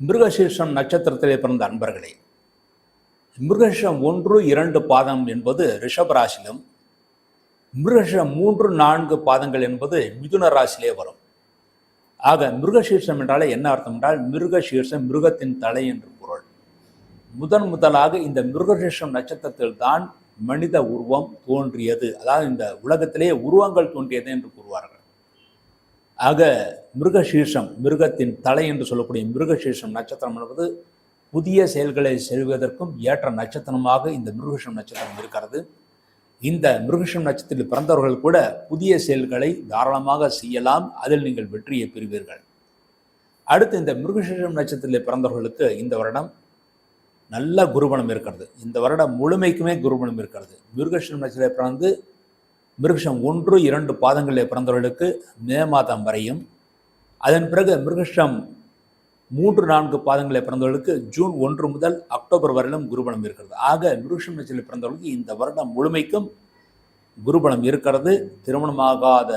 மிருகசீர்ஷம் நட்சத்திரத்திலே பிறந்த அன்பர்களே மிருகஷம் ஒன்று இரண்டு பாதம் என்பது ரிஷபராசிலும் மிருகஷம் மூன்று நான்கு பாதங்கள் என்பது மிதுன ராசியிலே வரும். ஆக மிருகசீர்ஷம் என்றாலே என்ன அர்த்தம் என்றால் மிருகசீர்ஷம் மிருகத்தின் தலை என்று பொருள். முதன் முதலாக இந்த மிருகசீர்ஷம் நட்சத்திரத்தில் தான் மனித உருவம் தோன்றியது. அதாவது இந்த உலகத்திலே உருவங்கள் தோன்றியது என்று கூறுவார்கள். ஆக மிருகசீர்ஷம் மிருகத்தின் தலை என்று சொல்லக்கூடிய மிருகசீர்ஷம் நட்சத்திரம் என்பது புதிய செயல்களை செய்வதற்கும் ஏற்ற நட்சத்திரமாக இந்த மிருகஷம் நட்சத்திரம் இருக்கிறது. இந்த மிருகஷம் நட்சத்திரத்தில் பிறந்தவர்கள் கூட புதிய செயல்களை தாராளமாக செய்யலாம். அதில் நீங்கள் வெற்றியை பெறுவீர்கள். அடுத்து இந்த மிருகசீர்ஷம் நட்சத்திரத்தில் பிறந்தவர்களுக்கு இந்த வருடம் நல்ல குருபணம் இருக்கிறது. இந்த வருடம் முழுமைக்குமே குருபணம் இருக்கிறது. மிருகஷம் நட்சத்திரத்தில் பிறந்து மிருகஷம் ஒன்று இரண்டு பாதங்களில் பிறந்தவர்களுக்கு மே மாதம் வரையும் அதன் பிறகு மிருகஷம் மூன்று நான்கு பாதங்களை பிறந்தவர்களுக்கு ஜூன் ஒன்று முதல் அக்டோபர் வரையிலும் குருபலம் இருக்கிறது. ஆக மிருகஷம் நட்சத்திரத்தில் பிறந்தவர்களுக்கு இந்த வருடம் முழுமைக்கும் குருபலம் இருக்கிறது. திருமணமாகாத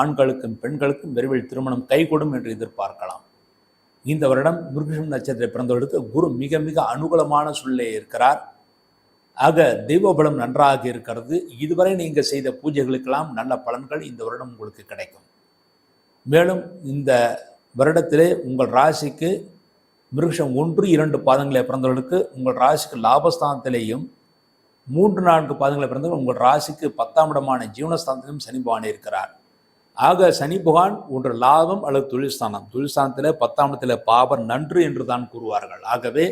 ஆண்களுக்கும் பெண்களுக்கும் விரைவில் திருமணம் கைகூடும் என்று எதிர்பார்க்கலாம். இந்த வருடம் மிருகஷம் நட்சத்திரத்தில் பிறந்தவர்களுக்கு குரு மிக மிக அனுகூலமான சூழ்நிலை இருக்கிறார். ஆக தெய்வபலம் நன்றாக இருக்கிறது. இதுவரை நீங்கள் செய்த பூஜைகளுக்கெல்லாம் நல்ல பலன்கள் இந்த வருடம் உங்களுக்கு கிடைக்கும். மேலும் இந்த வருடத்திலே உங்கள் ராசிக்கு மிருஷம் ஒன்று இரண்டு பாதங்களை பிறந்தவர்களுக்கு உங்கள் ராசிக்கு லாபஸ்தானத்திலேயும் மூன்று நான்கு பாதங்களை பிறந்தவர்கள் உங்கள் ராசிக்கு பத்தாம் இடமான ஜீவனஸ்தானத்திலும் சனி பகவான் இருக்கிறார். ஆக சனி பகவான் ஒன்று லாபம் அல்லது தொழில்ஸ்தானம் தொழில்ஸ்தானத்தில் பத்தாம் இடத்தில் பாபர் நன்று என்று தான் கூறுவார்கள். ஆகவே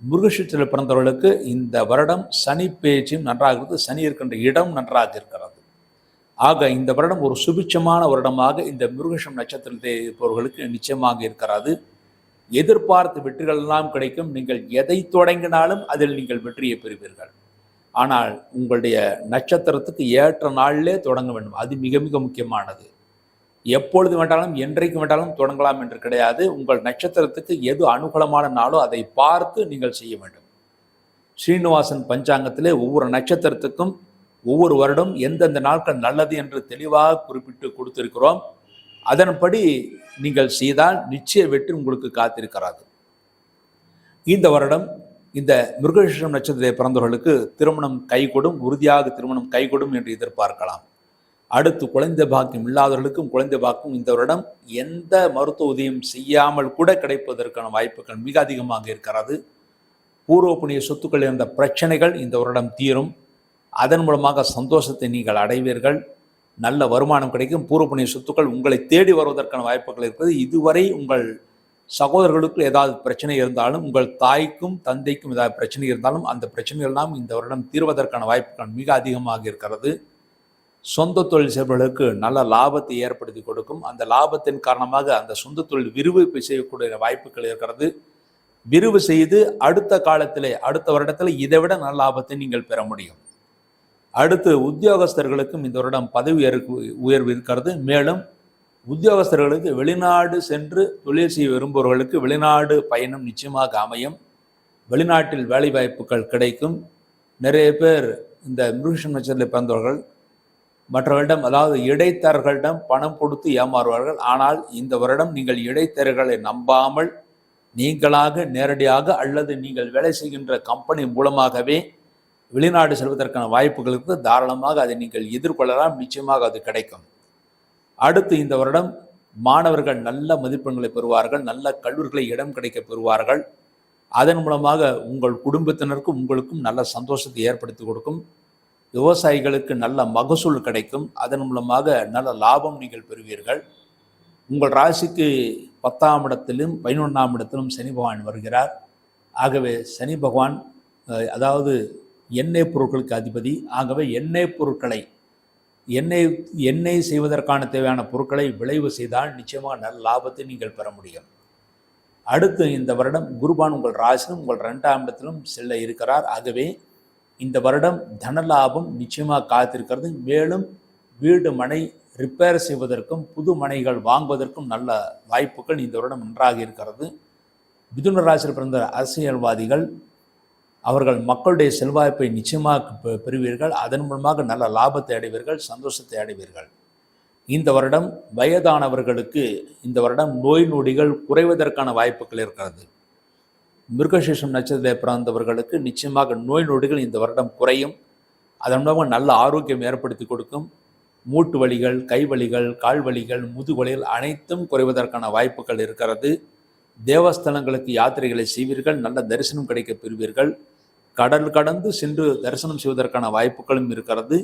மிருகஷத்தில் பிறந்தவர்களுக்கு இந்த வருடம் சனி பேச்சும் நன்றாக இருக்கிறது சனி இருக்கின்ற இடம் நன்றாக இருக்கிறது. ஆக இந்த வருடம் ஒரு சுபிட்சமான வருடமாக இந்த மிருகஷம் நட்சத்திரத்தை இருப்பவர்களுக்கு நிச்சயமாக இருக்கிறது. எதிர்பார்த்த வெற்றிகள் எல்லாம் கிடைக்கும். நீங்கள் எதை தொடங்கினாலும் அதில் நீங்கள் வெற்றியை பெறுவீர்கள். ஆனால் உங்களுடைய நட்சத்திரத்துக்கு ஏற்ற நாளிலே தொடங்க வேண்டும். அது மிக மிக முக்கியமானது. எப்பொழுது வேண்டாலும் என்றைக்கு வேண்டாலும் தொடங்கலாம் என்று கிடையாது. உங்கள் நட்சத்திரத்துக்கு எது அனுகூலமான நாளோ அதை பார்த்து நீங்கள் செய்ய வேண்டும். ஸ்ரீனிவாசன் பஞ்சாங்கத்திலே ஒவ்வொரு நட்சத்திரத்துக்கும் ஒவ்வொரு வருடம் எந்தெந்த நாட்கள் நல்லது என்று தெளிவாக குறிப்பிட்டு கொடுத்திருக்கிறோம். அதன்படி நீங்கள் செய்தால் நிச்சய வெற்றி உங்களுக்கு காத்திருக்கிறாது. இந்த வருடம் இந்த மிருகஷம் நட்சத்திரத்தை பிறந்தவர்களுக்கு திருமணம் கைகொடும் உறுதியாக திருமணம் கைகொடும் என்று எதிர்பார்க்கலாம். அடுத்து குழந்தை பாக்கியம் இல்லாதவர்களுக்கும் குழந்தை பாக்கியம் இந்த வருடம் எந்த மருத்துவ உதவியும் செய்யாமல் கூட கிடைப்பதற்கான வாய்ப்புகள் மிக அதிகமாக இருக்கிறது. பூர்வ புண்ணிய சொத்துக்கள் இருந்த பிரச்சனைகள் இந்த வருடம் தீரும். அதன் மூலமாக சந்தோஷத்தை நீங்கள் அடைவீர்கள். நல்ல வருமானம் கிடைக்கும். பூர்வ சொத்துக்கள் உங்களை தேடி வருவதற்கான வாய்ப்புகள் இருக்கிறது இதுவரை உங்கள் சகோதரர்களுக்கு ஏதாவது பிரச்சனை இருந்தாலும் உங்கள் தாய்க்கும் தந்தைக்கும் ஏதாவது பிரச்சனை இருந்தாலும் அந்த பிரச்சனைகள்லாம் இந்த வருடம் தீர்வதற்கான வாய்ப்புகள் மிக அதிகமாக இருக்கிறது. சொந்த தொழில் செய்பவர்களுக்கு நல்ல லாபத்தை ஏற்படுத்தி கொடுக்கும். அந்த லாபத்தின் காரணமாக அந்த சொந்த தொழில் விரிவு செய்யக்கூடிய வாய்ப்புகள் இருக்கிறது. விரிவு செய்து அடுத்த காலத்திலே அடுத்த வருடத்தில் இதை விட நல்ல லாபத்தை நீங்கள் பெற முடியும். அடுத்து உத்தியோகஸ்தர்களுக்கும் இந்த வருடம் பதவி உயர்வு உயர்வு இருக்கிறது. மேலும் உத்தியோகஸ்தர்களுக்கு வெளிநாடு சென்று தொழில் செய்ய விரும்புபவர்களுக்கு வெளிநாடு பயணம் நிச்சயமாக அமையும். வெளிநாட்டில் வேலை வாய்ப்புகள் கிடைக்கும். நிறைய பேர் இந்த மிருகஷம் நட்சத்திரத்தில் பிறந்தவர்கள் மற்றவர்களிடம் அதாவது இடைத்தரர்களிடம் பணம் கொடுத்து ஏமாறுவார்கள். ஆனால் இந்த வருடம் நீங்கள் இடைத்தரர்களை நம்பாமல் நீங்களாக நேரடியாக அல்லது நீங்கள் வேலை செய்கின்ற கம்பெனி மூலமாகவே வெளிநாடு செல்வதற்கான வாய்ப்புகளுக்கு தாராளமாக அதை நீங்கள் எதிர்கொள்ளலாம். நிச்சயமாக அது கிடைக்கும். அடுத்து இந்த வருடம் மாணவர்கள் நல்ல மதிப்பெண்களை பெறுவார்கள். நல்ல கல்லூரிகளை இடம் கிடைக்க பெறுவார்கள். அதன் மூலமாக உங்கள் குடும்பத்தினருக்கும் உங்களுக்கும் நல்ல சந்தோஷத்தை ஏற்படுத்தி கொடுக்கும். விவசாயிகளுக்கு நல்ல மகசூல் கிடைக்கும். அதன் மூலமாக நல்ல லாபம் நீங்கள் பெறுவீர்கள். உங்கள் ராசிக்கு பத்தாம் இடத்திலும் பதினொன்றாம் இடத்திலும் சனி பகவான் வருகிறார். ஆகவே சனி பகவான் அதாவது எண்ணெய் பொருட்களுக்கு அதிபதி. ஆகவே எண்ணெய் பொருட்களை எண்ணெய் எண்ணெய் செய்வதற்கான தேவையான பொருட்களை விளைவு செய்தால் நிச்சயமாக நல்ல லாபத்தை நீங்கள் பெற முடியும். அடுத்து இந்த வருடம் குருபான் உங்கள் ராசிலும் உங்கள் ரெண்டாம் இடத்திலும் செல்ல இருக்கிறார். ஆகவே இந்த வருடம் தன லாபம் நிச்சயமாக காத்திருக்கிறது. மேலும் வீடு மனை ரிப்பேர் செய்வதற்கும் புது மனைகள் வாங்குவதற்கும் நல்ல வாய்ப்புகள் இந்த வருடம் நன்றாக இருக்கிறது. மிதுன ராசியில் பிறந்த அரசியல்வாதிகள் அவர்கள் மக்களுடைய செல்வாய்ப்பை நிச்சயமாக பெறுவீர்கள். அதன் மூலமாக நல்ல லாபத்தை அடைவீர்கள் சந்தோஷத்தை அடைவீர்கள். இந்த வருடம் வயதானவர்களுக்கு இந்த வருடம் நோய் நொடிகள் குறைவதற்கான வாய்ப்புகள் இருக்கிறது. மிருகசேஷம் நட்சத்திரத்தில் பிறந்தவர்களுக்கு நிச்சயமாக நோய் நொடிகள் இந்த வருடம் குறையும். அதன் மூலமாக நல்ல ஆரோக்கியம் ஏற்படுத்தி கொடுக்கும். மூட்டு வலிகள் கை வலிகள் கால் வலிகள் முதுவலிகள் அனைத்தும் குறைவதற்கான வாய்ப்புகள் இருக்கிறது. தேவஸ்தலங்களுக்கு யாத்திரைகளை செய்வீர்கள். நல்ல தரிசனம் கிடைக்க பெறுவீர்கள். கடல் கடந்து சென்று தரிசனம் செய்வதற்கான வாய்ப்புகளும் இருக்கிறது.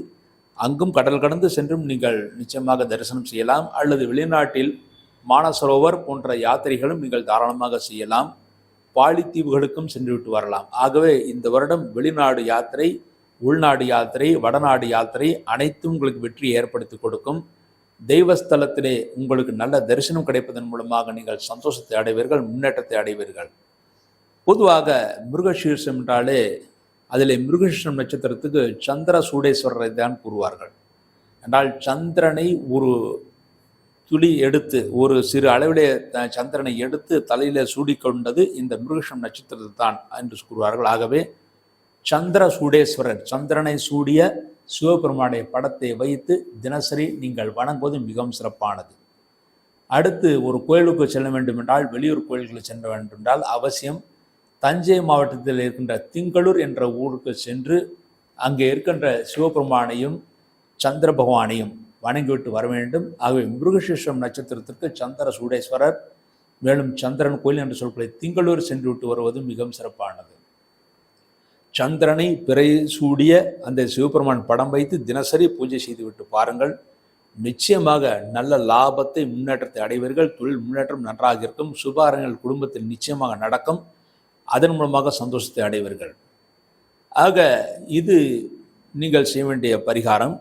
அங்கும் கடல் கடந்து சென்றும் நீங்கள் நிச்சயமாக தரிசனம் செய்யலாம். அல்லது வெளிநாட்டில் மானசரோவர் போன்ற யாத்திரைகளும் நீங்கள் தாராளமாக செய்யலாம். பாலித்தீவுகளுக்கும் சென்றுவிட்டு வரலாம். ஆகவே இந்த வருடம் வெளிநாடு யாத்திரை உள்நாடு யாத்திரை வடநாடு யாத்திரை அனைத்தும் உங்களுக்கு வெற்றியை ஏற்படுத்தி கொடுக்கும். தெய்வஸ்தலத்திலே உங்களுக்கு நல்ல தரிசனம் கிடைப்பதன் மூலமாக நீங்கள் சந்தோஷத்தை அடைவீர்கள் முன்னேற்றத்தை அடைவீர்கள். பொதுவாக மிருகசீர்ஷம் என்றாலே அதில் மிருகசீர்ஷம் நட்சத்திரத்துக்கு சந்திர சூடேஸ்வரரை தான் கூறுவார்கள். என்றால் சந்திரனை ஒரு துளி எடுத்து ஒரு சிறு அளவிலே த- சந்திரனை எடுத்து தலையில் சூடிக்கொண்டது இந்த மிருகஷம் நட்சத்திரத்தை தான் என்று கூறுவார்கள். ஆகவே சந்திர சூடேஸ்வரர் சந்திரனை சூடிய சிவபெருமானுடைய படத்தை வைத்து தினசரி நீங்கள் வணங்குவது மிகவும் சிறப்பானது. அடுத்து ஒரு கோயிலுக்கு செல்ல வேண்டும் என்றால் வெளியூர் கோயில்களுக்கு செல்ல வேண்டும் என்றால் அவசியம் தஞ்சை மாவட்டத்தில் இருக்கின்ற திங்களூர் என்ற ஊருக்கு சென்று அங்கே இருக்கின்ற சிவபெருமானையும் சந்திர பகவானையும் வணங்கிவிட்டு வர வேண்டும். ஆகவே மிருகசீஷம் நட்சத்திரத்திற்கு சந்திர சூடேஸ்வரர் மேலும் சந்திரன் கோயில் என்ற சொற்களை திங்களூர் சென்று விட்டு வருவது மிகவும் சிறப்பானது. சந்திரனை பிறை சூடிய அந்த சிவபெருமான் படம் வைத்து தினசரி பூஜை செய்துவிட்டு பாருங்கள். நிச்சயமாக நல்ல லாபத்தை முன்னேற்றத்தை அடைவீர்கள். தொழில் முன்னேற்றம் நன்றாக இருக்கும். சுபாரங்கள் குடும்பத்தில் நிச்சயமாக நடக்கும். அதன் மூலமாக சந்தோஷத்தை அடைவீர்கள். ஆக இது நீங்கள் செய்ய வேண்டிய பரிகாரம்.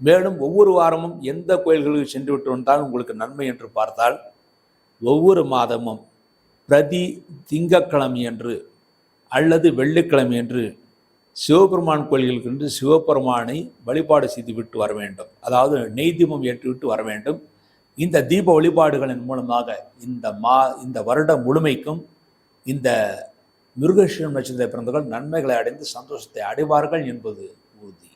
மேலும் ஒவ்வொரு வாரமும் எந்த கோயில்களுக்கு சென்று விட்டு வந்தால் உங்களுக்கு நன்மை என்று பார்த்தால் ஒவ்வொரு மாதமும் பிரதி திங்கட்கிழமை என்று அல்லது வெள்ளிக்கிழமை என்று சிவபெருமான் கோயில்களுக்கு என்று சிவபெருமானை வழிபாடு செய்து விட்டு வர வேண்டும். அதாவது நெய் தீபம் ஏற்றிவிட்டு வர வேண்டும். இந்த தீப வழிபாடுகளின் மூலமாக இந்த மா இந்த வருடம் முழுமைக்கும் இந்த மிருகஷீரம் நட்சத்திர பிறந்தவர்கள் நன்மைகளை அடைந்து சந்தோஷத்தை அடைவார்கள் என்பது உறுதி.